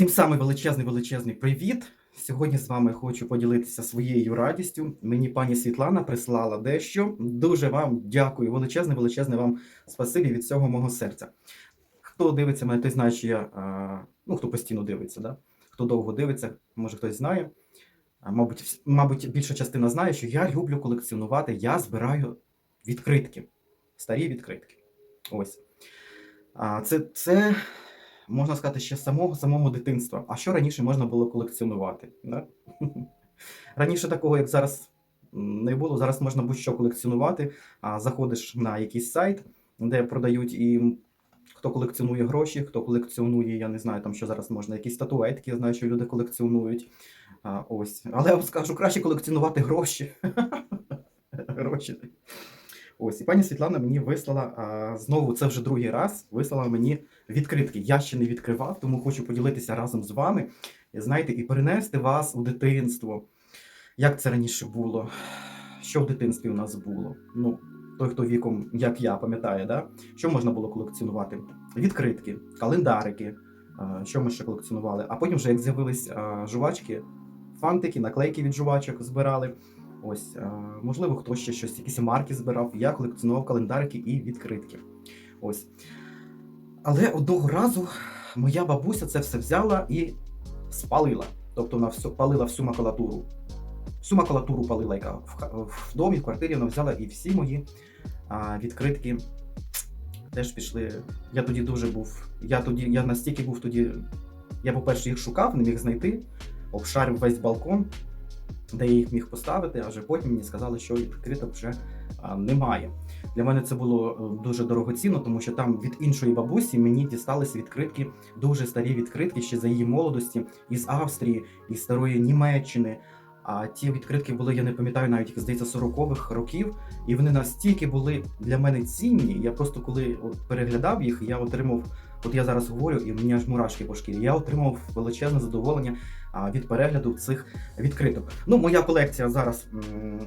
Всім самий величезний величезний привіт. Сьогодні з вами хочу поділитися своєю радістю. Мені пані Світлана прислала дещо. Дуже вам дякую. Величезне, величезне вам спасибі від всього мого серця. Хто дивиться мене, той знає, що я ну хто постійно дивиться, да? хто довго дивиться, може хтось знає. Мабуть, мабуть, більша частина знає, що я люблю колекціонувати. Я збираю відкритки, старі відкритки. Ось. Це, це можна сказати, ще самого самого дитинства. А що раніше можна було колекціонувати? Да? Раніше такого, як зараз, не було. Зараз можна будь-що колекціонувати. А заходиш на якийсь сайт, де продають і хто колекціонує гроші, хто колекціонує, я не знаю, там що зараз можна, якісь статуетки, я знаю, що люди колекціонують. А, ось. Але я вам скажу, краще колекціонувати гроші. гроші. Ось, і пані Світлана мені вислала а, знову, це вже другий раз, вислала мені відкритки. Я ще не відкривав, тому хочу поділитися разом з вами. Знаєте, і перенести вас у дитинство. Як це раніше було? Що в дитинстві у нас було? Ну, той, хто віком, як я, пам'ятає, да? що можна було колекціонувати? Відкритки, календарики, що ми ще колекціонували. А потім, вже як з'явились жувачки, фантики, наклейки від жувачок збирали. Ось, можливо, хтось ще щось, якісь марки збирав. Я колекціонував календарики і відкритки. Ось. Але одного разу моя бабуся це все взяла і спалила. Тобто вона всю, палила всю макулатуру. Всю макулатуру палила, яка в, в домі, в квартирі вона взяла, і всі мої а, відкритки теж пішли. Я тоді дуже був. Я тоді, я настільки був тоді. Я, по-перше, їх шукав, не міг знайти, обшарив весь балкон, де я їх міг поставити, а вже потім мені сказали, що відкриток вже немає. Для мене це було е, дуже дорогоцінно, тому що там від іншої бабусі мені дісталися відкритки, дуже старі відкритки ще за її молодості із Австрії, із старої Німеччини. А ті відкритки були, я не пам'ятаю, навіть здається, 40-х років, і вони настільки були для мене цінні. Я просто коли переглядав їх, я отримав. От я зараз говорю, і мені аж мурашки по шкірі. Я отримав величезне задоволення від перегляду цих відкриток. Ну, моя колекція зараз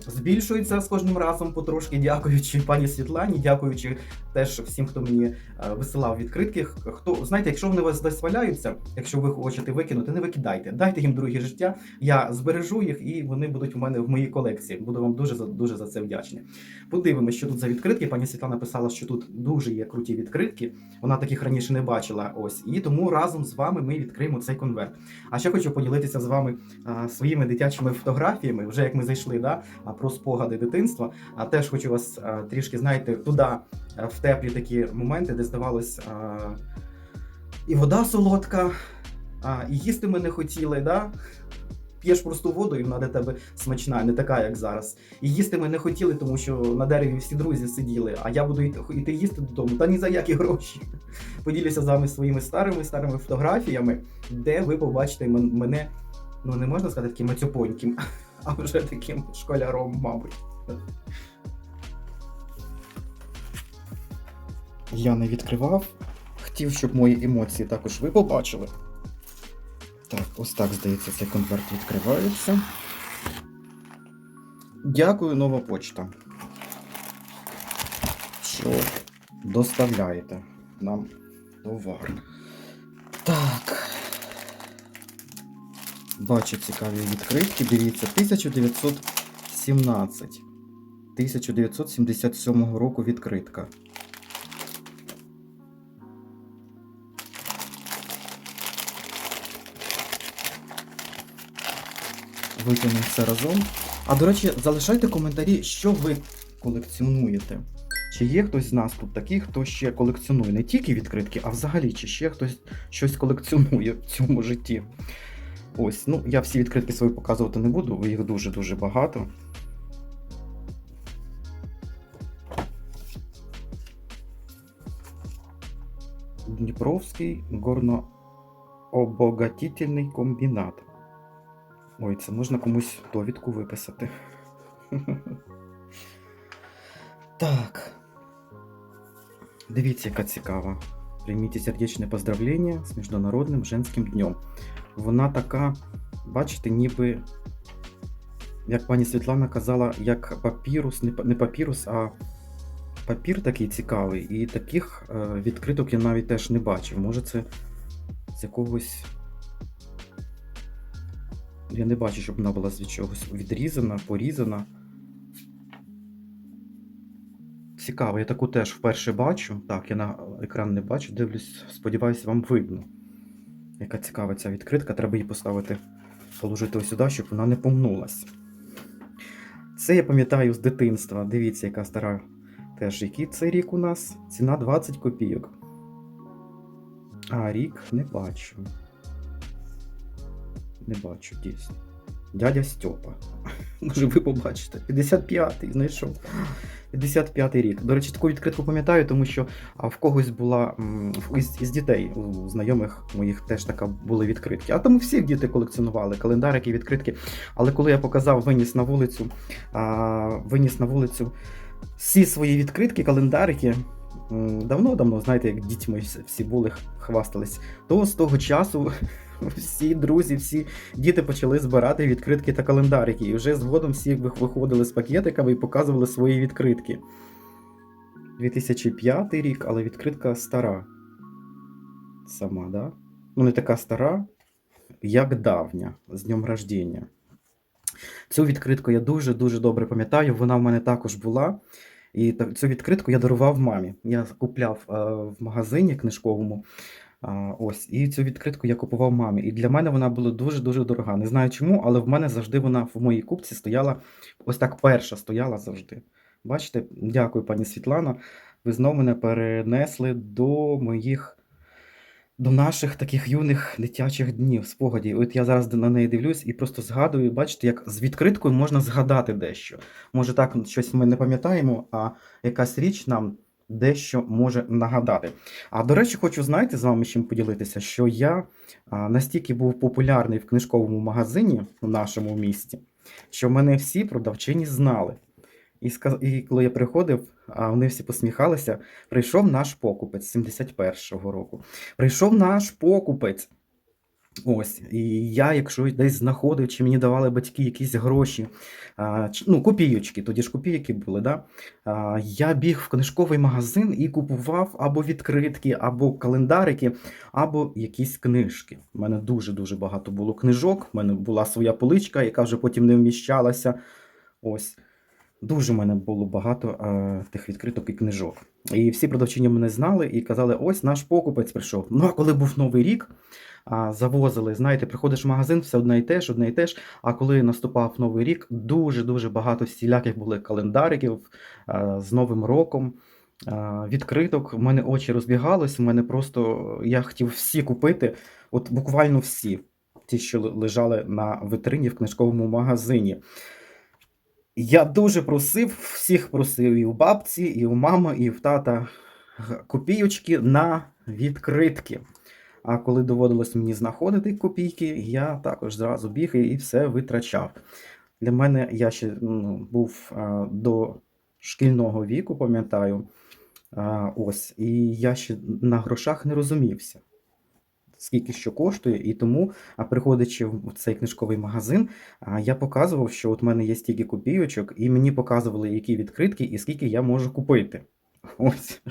збільшується з кожним разом потрошки, дякуючи пані Світлані, дякуючи теж всім, хто мені е, висилав відкритки. Хто знаєте, якщо вони у вас десь валяються, якщо ви хочете викинути, не викидайте, дайте їм друге життя. Я збережу їх, і вони будуть у мене в моїй колекції. Буду вам дуже за дуже за це вдячний. Подивимося, що тут за відкритки. Пані Світлана писала, що тут дуже є круті відкритки. Вона таких раніше не бачила. Ось і тому разом з вами ми відкриємо цей конверт. А ще хочу поділитися з вами а, своїми дитячими фотографіями, вже як ми зайшли, да, про спогади дитинства. А теж хочу вас а, трішки, знаєте, туди, в теплі такі моменти, де здавалось, а, і вода солодка, а, і їсти ми не хотіли, да? П'єш просту воду, і вона для тебе смачна, не така, як зараз. І їсти ми не хотіли, тому що на дереві всі друзі сиділи, а я буду йти, їсти додому, та ні за які гроші. Поділюся з вами своїми старими старими фотографіями, де ви побачите мене, ну не можна сказати таким мацюпоньким, а вже таким школяром, мабуть. Я не відкривав. Хотів, щоб мої емоції також ви побачили. Так, ось так, здається, цей конверт відкривається. Дякую, нова почта. Що доставляєте нам товар. Так. Бачу цікаві відкритки. Дивіться, 1917. 1977 року відкритка. Витягнемо все разом. А до речі, залишайте коментарі, що ви колекціонуєте. Чи є хтось з нас тут такий, хто ще колекціонує не тільки відкритки, а взагалі, чи ще хтось щось колекціонує в цьому житті? Ось, ну я всі відкритки свої показувати не буду, їх дуже-дуже багато. Дніпровський горнообогатительний комбінат. Ой, це можна комусь довідку виписати. Так. Дивіться, яка цікава. Прийміть сердечне поздравлення з Міжнародним женським днем. Вона така, бачите, ніби, як пані Світлана казала, як папірус, не папірус, а папір такий цікавий. І таких е, відкриток я навіть теж не бачив. Може, це з якогось Я не бачу, щоб вона була від чогось відрізана, порізана. Цікаво, я таку теж вперше бачу. Так, я на екран не бачу, дивлюсь, сподіваюся, вам видно. Яка цікава ця відкритка, треба її поставити, положити ось сюди, щоб вона не помнулась. Це я пам'ятаю з дитинства. Дивіться, яка стара теж. Який це рік у нас? Ціна 20 копійок. А, рік не бачу. Не бачу, дійсно. Дядя Стьопа. Може, ви побачите. 55-й знайшов. 55-й рік. До речі, таку відкритку пам'ятаю, тому що в когось була із, із дітей, у знайомих моїх теж така були відкритки. А тому всі діти колекціонували календарики, відкритки. Але коли я показав, виніс на вулицю, а, виніс на вулицю всі свої відкритки, календарики. Давно-давно, знаєте, як дітьми всі були, хвастались, то з того часу всі друзі, всі діти почали збирати відкритки та календарики. І вже згодом всі виходили з пакетиками і показували свої відкритки. 2005 рік, але відкритка стара. Сама, да? Ну, не така стара, як давня, з днем рождення. Цю відкритку я дуже-дуже добре пам'ятаю. Вона в мене також була. І цю відкритку я дарував мамі. Я купляв е, в магазині книжковому. Ось, і цю відкритку я купував мамі. І для мене вона була дуже-дуже дорога. Не знаю чому, але в мене завжди вона в моїй купці стояла, ось так перша стояла завжди. Бачите, дякую, пані Світлана. Ви знову мене перенесли до моїх, до наших таких юних дитячих днів, спогадів. От я зараз на неї дивлюсь і просто згадую, бачите, як з відкриткою можна згадати дещо. Може, так щось ми не пам'ятаємо, а якась річ нам дещо може нагадати. А до речі, хочу знаєте з вами чим поділитися, що я настільки був популярний в книжковому магазині в нашому місті, що мене всі продавчині знали. І, і коли я приходив, а вони всі посміхалися. Прийшов наш покупець 71-го року. Прийшов наш покупець. Ось, і я, якщо десь знаходив, чи мені давали батьки якісь гроші, ну, копійочки, тоді ж копійки були, да? я біг в книжковий магазин і купував або відкритки, або календарики, або якісь книжки. У мене дуже-дуже багато було книжок, у мене була своя поличка, яка вже потім не вміщалася. Ось. Дуже в мене було багато е, тих відкриток і книжок. І всі продавчині мене знали і казали: ось наш покупець прийшов. Ну а коли був новий рік, а, завозили, знаєте, приходиш в магазин, все одне і те ж, одне і те ж. А коли наступав новий рік, дуже-дуже багато всіляких були календариків е, з Новим роком. е, Відкриток, у мене очі розбігались, у мене просто я хотів всі купити, от буквально всі, ті, що лежали на витрині в книжковому магазині. Я дуже просив, всіх просив і у бабці, і у мами, і в тата копійочки на відкритки. А коли доводилось мені знаходити копійки, я також зразу біг і все витрачав. Для мене я ще ну, був а, до шкільного віку, пам'ятаю. Ось, і я ще на грошах не розумівся, скільки що коштує, і тому, а приходячи в цей книжковий магазин, я показував, що от в мене є стільки копійочок, і мені показували, які відкритки і скільки я можу купити. Ось.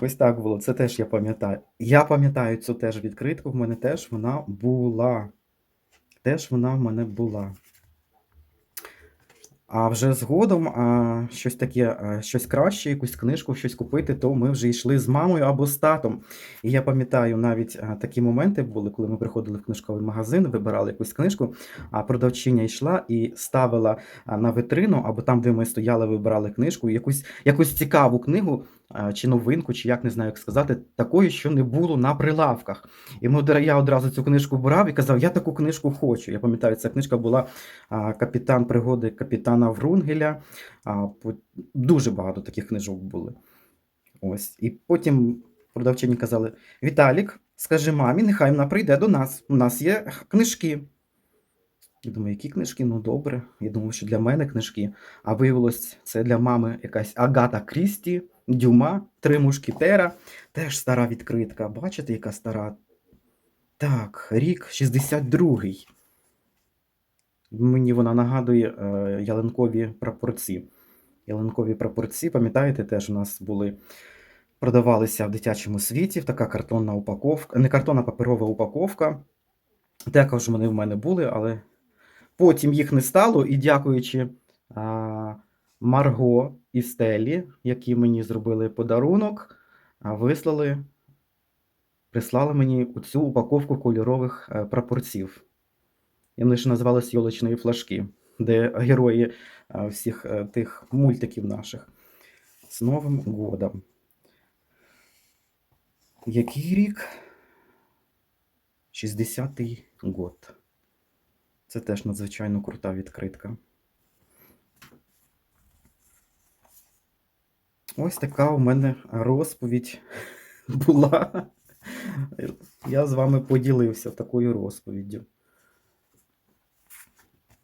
Ось так було. Це теж я пам'ятаю. Я пам'ятаю цю теж відкритку, в мене теж вона була. Теж вона в мене була. А вже згодом а, щось таке, а, щось краще, якусь книжку, щось купити, то ми вже йшли з мамою або з татом. І я пам'ятаю, навіть а, такі моменти були, коли ми приходили в книжковий магазин, вибирали якусь книжку, а продавчиня йшла і ставила на витрину, або там, де ми стояли, вибирали книжку, якусь, якусь цікаву книгу, чи новинку, чи як не знаю, як сказати, такої, що не було на прилавках. І ми, я одразу цю книжку брав і казав, я таку книжку хочу. Я пам'ятаю, ця книжка була Капітан пригоди капітана Врунгеля. Дуже багато таких книжок були. Ось. І потім продавчині казали: Віталік, скажи мамі, нехай вона прийде до нас. У нас є книжки. Я думаю, які книжки? Ну добре. Я думав, що для мене книжки. А виявилось, це для мами якась Агата Крісті, Дюма, Три мушкетера. Теж стара відкритка. Бачите, яка стара? Так, рік 62-й. Мені вона нагадує е, ялинкові прапорці. Ялинкові прапорці, пам'ятаєте, теж у нас були. Продавалися в дитячому світі, така картонна упаковка, не картонна, паперова упаковка. Також вони в мене були, але потім їх не стало. І дякуючи а, Марго і Стелі, які мені зробили подарунок, вислали, прислали мені цю упаковку кольорових е, прапорців. І вони ж називались йолочні флажки, де герої е, всіх е, тих мультиків наших. З Новим годом. Який рік? 60-й год. Це теж надзвичайно крута відкритка. Ось така у мене розповідь була. Я з вами поділився такою розповіддю.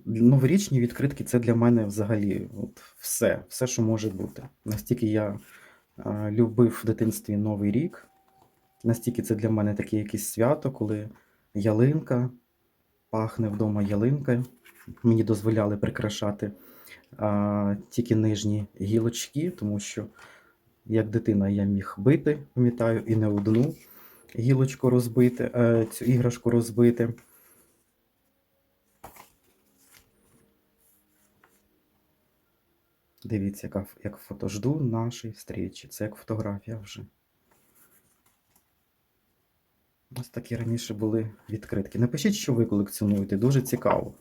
Новорічні відкритки це для мене взагалі от все, все, що може бути. Настільки я любив в дитинстві Новий рік, настільки це для мене таке якесь свято, коли ялинка, пахне вдома ялинка. Мені дозволяли прикрашати тільки нижні гілочки, тому що як дитина я міг бити, пам'ятаю, і не одну гілочку розбити, е, цю іграшку розбити. Дивіться, яка, як фото. Жду нашої зустрічі. Це як фотографія вже. Ось такі раніше були відкритки. Напишіть, що ви колекціонуєте, дуже цікаво.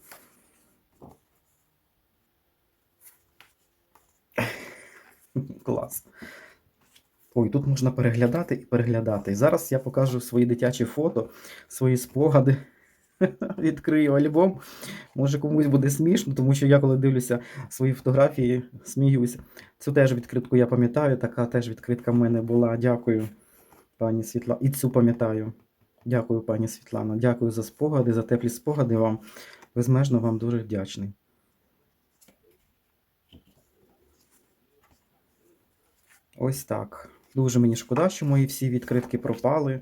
Клас. Ой, тут можна переглядати і переглядати. Зараз я покажу свої дитячі фото, свої спогади. Відкрию альбом. Може комусь буде смішно, тому що я коли дивлюся свої фотографії, сміюся. Цю теж відкритку я пам'ятаю, така теж відкритка в мене була. Дякую, пані Світла. І цю пам'ятаю. Дякую, пані Світлано. Дякую за спогади, за теплі спогади вам. Безмежно вам дуже вдячний. Ось так. Дуже мені шкода, що мої всі відкритки пропали.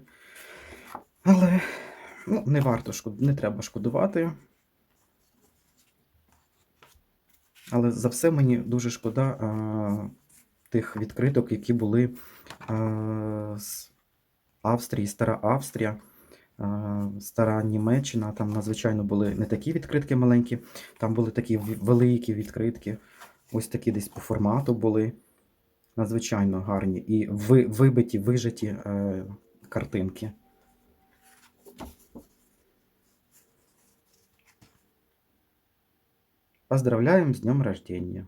Але ну, не варто шкод... не треба шкодувати. Але за все мені дуже шкода а, тих відкриток, які були а, з Австрії, Стара Австрія, а, Стара Німеччина. Там надзвичайно були не такі відкритки маленькі, там були такі великі відкритки. Ось такі десь по формату були. Надзвичайно гарні і ви, вибиті, вижаті е, картинки. Поздравляємо з днем рождения,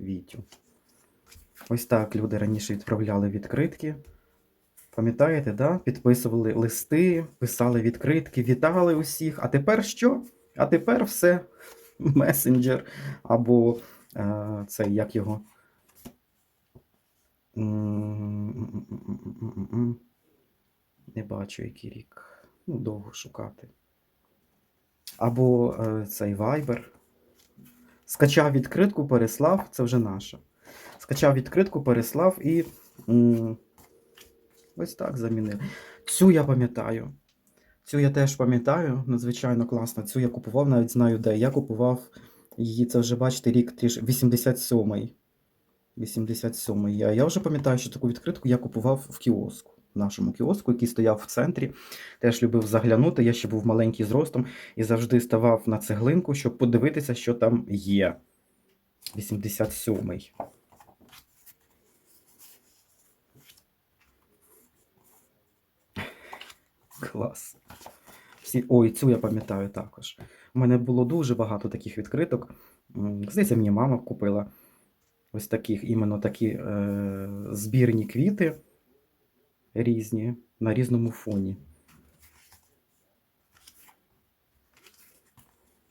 Вітю. Ось так люди раніше відправляли відкритки. Пам'ятаєте, да? підписували листи, писали відкритки, вітали усіх. А тепер що? А тепер все месенджер або е, це як його. Не бачу, який рік. Ну, довго шукати. Або е, цей Viber. Скачав відкритку, переслав, це вже наша. Скачав відкритку, переслав і м, ось так замінив. Цю я пам'ятаю. Цю я теж пам'ятаю, надзвичайно класно. Цю я купував, навіть знаю де. Я купував її, це вже бачите, рік 87-й. 87-й. Я, вже пам'ятаю, що таку відкритку я купував в кіоску. В нашому кіоску, який стояв в центрі. Теж любив заглянути. Я ще був маленький зростом і завжди ставав на цеглинку, щоб подивитися, що там є. 87-й. Клас. Всі... Ой, цю я пам'ятаю також. У мене було дуже багато таких відкриток. Здається, мені мама купила ось таких, іменно такі е... збірні квіти різні на різному фоні.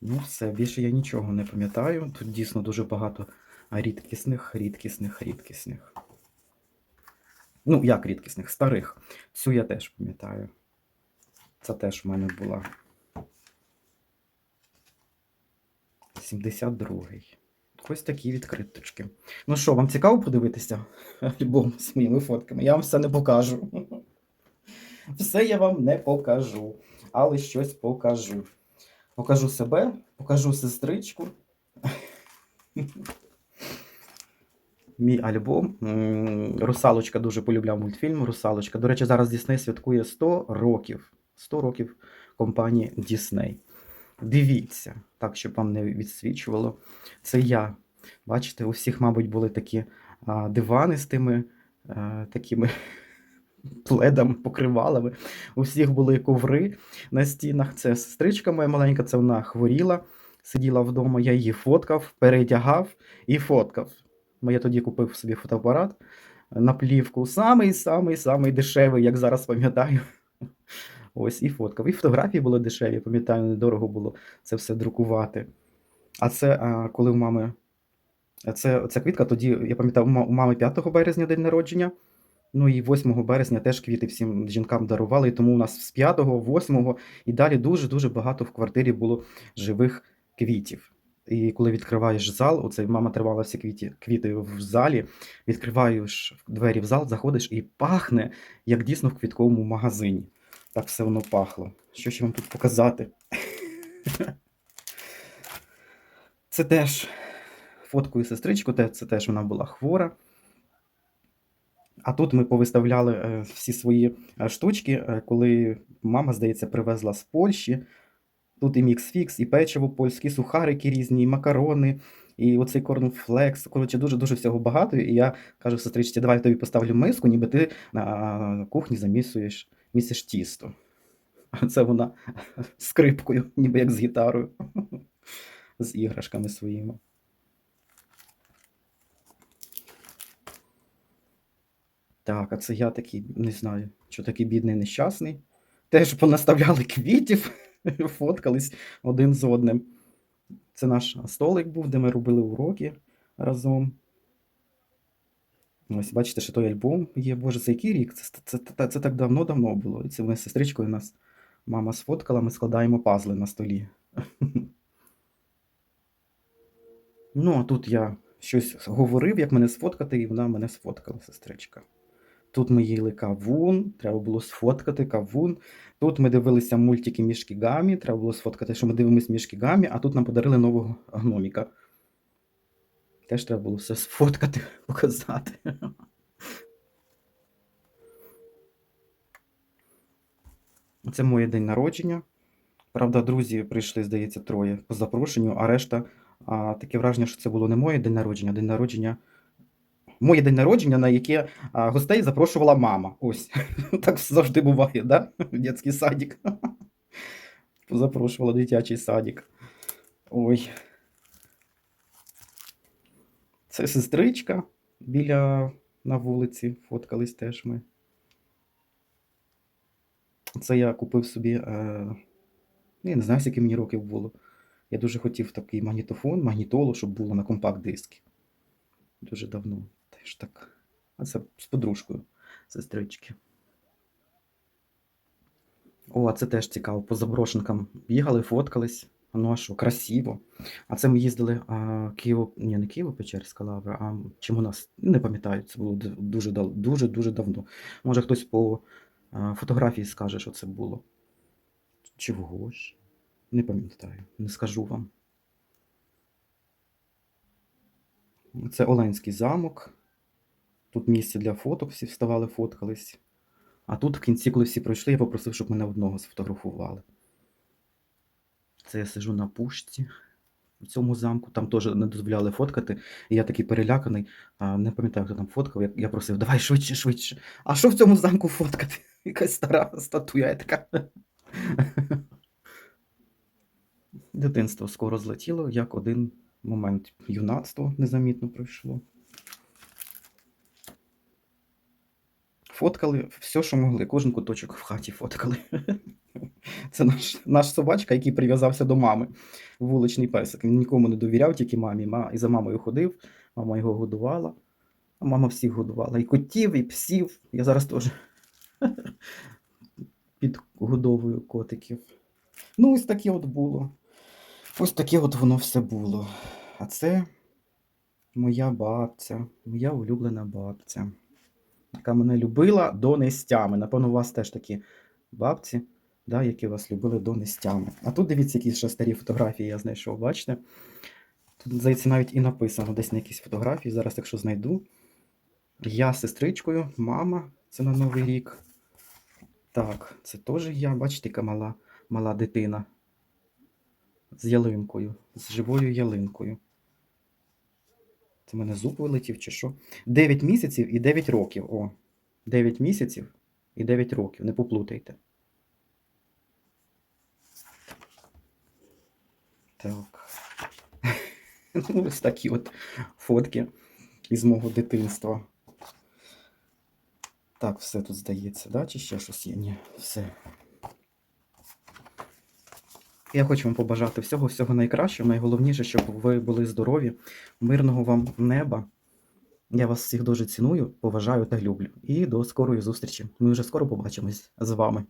Ну, все, більше я нічого не пам'ятаю. Тут дійсно дуже багато рідкісних, рідкісних, рідкісних. Ну, як рідкісних, старих. Цю я теж пам'ятаю. Це теж в мене була. 72-й. Ось такі відкриточки. Ну що, вам цікаво подивитися альбом з моїми фотками? Я вам все не покажу. Все я вам не покажу, але щось покажу. Покажу себе, покажу сестричку. Мій альбом. Русалочка дуже полюбляв мультфільм. Русалочка. До речі, зараз Дісней святкує 100 років. 100 років компанії Disney. Дивіться, так, щоб вам не відсвічувало. Це я. Бачите, у всіх, мабуть, були такі а, дивани з тими а, такими пледами, покривалами. У всіх були коври на стінах. Це сестричка моя маленька, це вона хворіла, сиділа вдома, я її фоткав, передягав і фоткав. Я тоді купив собі фотоапарат на плівку. Самий самий самий дешевий, як зараз пам'ятаю. Ось і фоткав. І фотографії були дешеві, пам'ятаю, недорого було це все друкувати. А це а, коли у мами. Це, ця квітка тоді, я пам'ятаю, у мами 5 березня день народження. Ну і 8 березня теж квіти всім жінкам дарували, і тому у нас з 5, 8 і далі дуже-дуже багато в квартирі було живих квітів. І коли відкриваєш зал, оце мама тримала всі квіти, квіти в залі, відкриваєш двері в зал, заходиш і пахне, як дійсно в квітковому магазині. Так все воно пахло. Що ще вам тут показати? Це теж фоткою сестричку, це теж вона була хвора. А тут ми повиставляли е, всі свої е, штучки, е, коли мама, здається, привезла з Польщі. Тут і мікс-фікс, і печиво польське, і сухарики різні, і макарони, і оцей корнфлекс. Коротше, дуже-дуже всього багато. І я кажу сестричці, давай я тобі поставлю миску, ніби ти на кухні замісуєш, місиш тісто. А це вона скрипкою, ніби як з гітарою, з іграшками своїми. Так, а це я такий, не знаю, що такий бідний нещасний. Теж понаставляли квітів, фоткались один з одним. Це наш столик був, де ми робили уроки разом. Ось, бачите, що той альбом є. Боже, це який рік? Це, це, це, це так давно-давно було. І це ми з сестричкою нас мама сфоткала, ми складаємо пазли на столі. Ну, а тут я щось говорив, як мене сфоткати, і вона мене сфоткала, сестричка. Тут ми їли кавун, треба було сфоткати кавун. Тут ми дивилися мультики Мішкігамі, треба було сфоткати, що ми дивимося Мішкігамі, а тут нам подарили нового гноміка. Теж треба було все сфоткати, показати. Це моє день народження. Правда, друзі прийшли, здається, троє по запрошенню, а решта а, таке враження, що це було не моє день народження, а день народження. Моє день народження, на яке а, гостей запрошувала мама. Ось. Так завжди буває, да? Дитячий садик. Запрошувала дитячий садик. Ой. Це сестричка біля на вулиці. Фоткались теж ми. Це я купив собі. Е... Я не знаю, скільки мені років було. Я дуже хотів такий магнітофон, магнітолу, щоб було на компакт-дискі. Дуже давно. Теж так. А це з подружкою сестрички. О, а це теж цікаво. По заброшенкам бігали, фоткались. Ну а що, красиво. А це ми їздили а, Києво, ні, не Києво-Печерська лавра, а чим у нас, не пам'ятаю, це було дуже, дуже, дуже давно. Може хтось по а, фотографії скаже, що це було. Чи в? Не пам'ятаю, не скажу вам. Це Оленський замок. Тут місце для фоток, всі вставали, фоткались. А тут в кінці, коли всі пройшли, я попросив, щоб мене одного сфотографували. Це я сижу на пушці в цьому замку. Там теж не дозволяли фоткати. І я такий переляканий, не пам'ятаю, хто там фоткав. Я, я просив, давай швидше, швидше. А що в цьому замку фоткати? Якась стара статуя така. Дитинство скоро злетіло, як один момент юнацтво незамітно пройшло. Фоткали все, що могли, кожен куточок в хаті фоткали. Це наш, наш собачка, який прив'язався до мами. Вуличний песик. Він нікому не довіряв, тільки мамі. І за мамою ходив, мама його годувала. А мама всіх годувала. І котів, і псів. Я зараз теж підгодовую котиків. Ну, ось таке от було. Ось таке от воно все було. А це моя бабця, моя улюблена бабця, яка мене любила до нестями. Напевно, у вас теж такі бабці, да, які вас любили до нестями. А тут дивіться, які ще старі фотографії я знайшов, бачите? Тут, здається, навіть і написано десь на якісь фотографії. Зараз, якщо знайду. Я з сестричкою, мама, це на Новий рік. Так, це теж я, бачите, яка мала, мала дитина. З ялинкою, з живою ялинкою. Це мене зуб вилетів чи що? 9 місяців і 9 років. О, 9 місяців і 9 років. Не поплутайте. Так. Ну, ось такі от фотки із мого дитинства. Так, все тут здається, да? Чи ще щось є? Ні, все. Я хочу вам побажати всього, всього найкращого. Найголовніше, щоб ви були здорові, мирного вам неба. Я вас всіх дуже ціную, поважаю та люблю. І до скорої зустрічі. Ми вже скоро побачимось з вами.